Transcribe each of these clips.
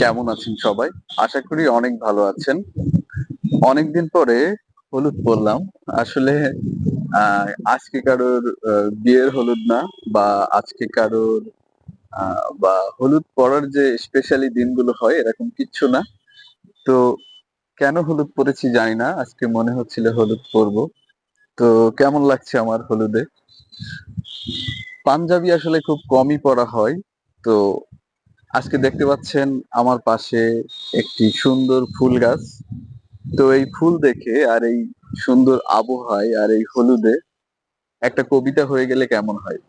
কেমন আছেন সবাই? আশা করি অনেক ভালো আছেন। অনেকদিন পরে হলুদ পরলাম। আসলে আজকে কারোর বিয়ের হলুদ না বা আজকে কারোর বা হলুদ পরার যে স্পেশালি দিনগুলো হয়, এরকম কিচ্ছু না। তো কেন হলুদ পরেছি জানি না। আজকে মনে হচ্ছিল হলুদ পরবো। তো কেমন লাগছে আমার হলুদে? পাঞ্জাবি আসলে খুব কমই পরা হয়। তো আজকে দেখতে পাচ্ছেন আমার পাশে একটি সুন্দর ফুল গাছ। তো এই ফুল দেখে আর এই সুন্দর আবহাওয়ায় আর এই হলুদে একটা কবিতা হয়ে গেলে কেমন হয়?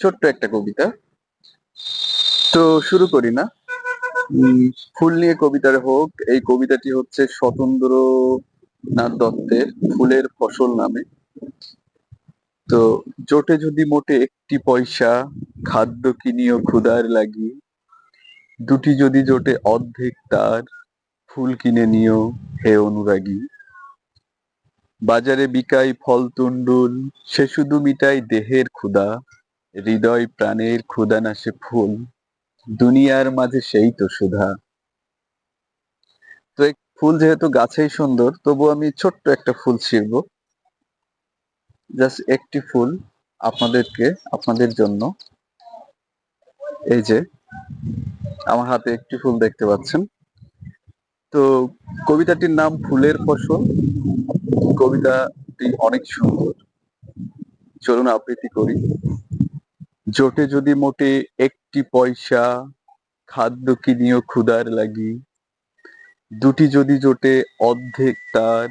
ছোট্ট একটা কবিতা। তো শুরু করি না। ফুল নিয়ে কবিতার হোক, এই কবিতাটি হচ্ছে স্বতন্ত্রনাথ দত্তের ফুলের ফসল নামে। তো জোটে যদি মোটে একটি পয়সা, খাদ্য কিনিও ক্ষুধার লাগি। দুটি যদি জোটে অর্ধেক তার ফুল কিনে নিও হে অনুরাগী। বাজারে বিকাই ফল তুন্ডুল সে শুধু মিটাই দেহের ক্ষুধা, হৃদয় প্রাণের ক্ষুধা নাশে ফুল, দুনিয়ার মাঝে সেই তো সুধা। তো ফুল যেহেতু গাছেই সুন্দর, তবু আমি ছোট্ট একটা ফুল ছিড়ব। জাস্ট একটি ফুল আপনাদেরকে, আপনাদের জন্য। এই যে আমার হাতে একটি ফুল দেখতে পাচ্ছেন। তো কবিতাটির নাম ফুলের ফসল। কবিতাটি অনেক সুন্দর। চলুন আবৃত্তি করি। জোটে যদি মোটে একটি পয়সা, খাদ্য কিনিও ক্ষুধার লাগি। দুটি যদি জোটে অর্ধেক তার,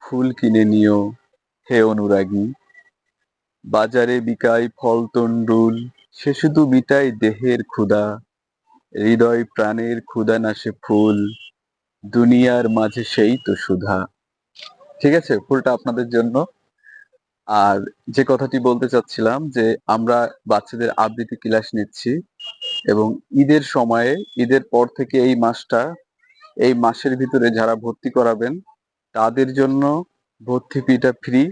ফুল কিনে নিও হে অনুরাগী। বাজারে বিকাই ফল তন্ডুল সে শুধু মিটাই দেহের ক্ষুধা। হৃদয় প্রাণের ক্ষুধা নাশে ফুল, দুনিয়ার মাঝে সেই তো সুধা। ঠিক আছে, ফুলটা আপনাদের জন্য। আর যে কথাটি বলতে চাচ্ছিলাম যে, আমরা বাচ্চাদের আবৃত্তি ক্লাস নিচ্ছি এবং ঈদের সময়ে, ঈদের পর থেকে এই মাসটা, এই মাসের ভিতরে যারা ভর্তি করাবেন, তাদের জন্য ভর্তি ফিটা ফ্রি।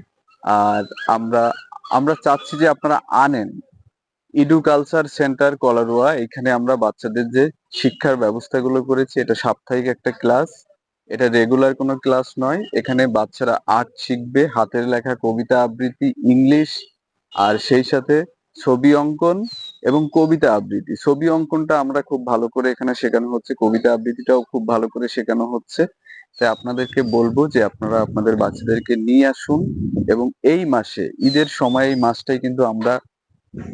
আর আমরা আমরা চাচ্ছি যে আপনারা আনেন। ইডু কালচার সেন্টার কলারোয়া এখানে আমরা বাচ্চাদের যে শিক্ষার ব্যবস্থাগুলো করেছি, এটা সাপ্তাহিক একটা ক্লাস এটা রেগুলার কোনো ক্লাস নয়। এখানে বাচ্চারা আর্ট শিখবে, হাতের লেখা, কবিতা আবৃত্তি ইংলিশ আর সেই সাথে ছবি অঙ্কন এবং কবিতা আবৃত্তি। ছবি অঙ্কনটা আমরা খুব ভালো করে এখানে শেখানো হচ্ছে। কবিতা আবৃত্তিটাও খুব ভালো করে শেখানো হচ্ছে। তাই আপনাদেরকে বলব যে আপনারা আপনাদের বাচ্চাদেরকে নিয়ে আসুন এবং এই মাসে, ঈদের সময় এই মাসটাই কিন্তু আমরা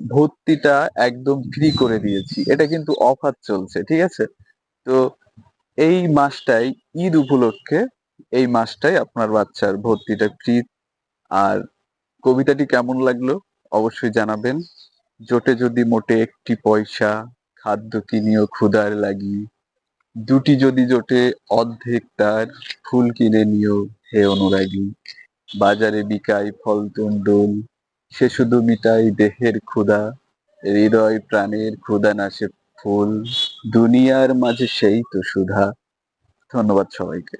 ভর্তিটা একদম ফ্রি করে দিয়েছি। এটা কিন্তু অফার চলছে, ঠিক আছে? তো এই মাসটাই, ঈদ উপলক্ষে এই মাসটাই আপনার বাচ্চার ভর্তিটা ফ্রি আর কবিতাটি কেমন লাগল অবশ্যই জানাবেন। জোটে যদি মোটে একটি পয়সা, খাদ্য কিনিও ক্ষুধার লাগি। দুটি যদি জোটে অর্ধেক তার, ফুল কিনে নিও হে অনুরাগী। বাজারে বিকাই ফল তুন্ডুল সে শুধু মিটাই দেহের ক্ষুধা, হৃদয় প্রাণের ক্ষুধা নাশে ফুল দুনিয়ার মাঝে সেই তো সুধা। ধন্যবাদ সবাইকে।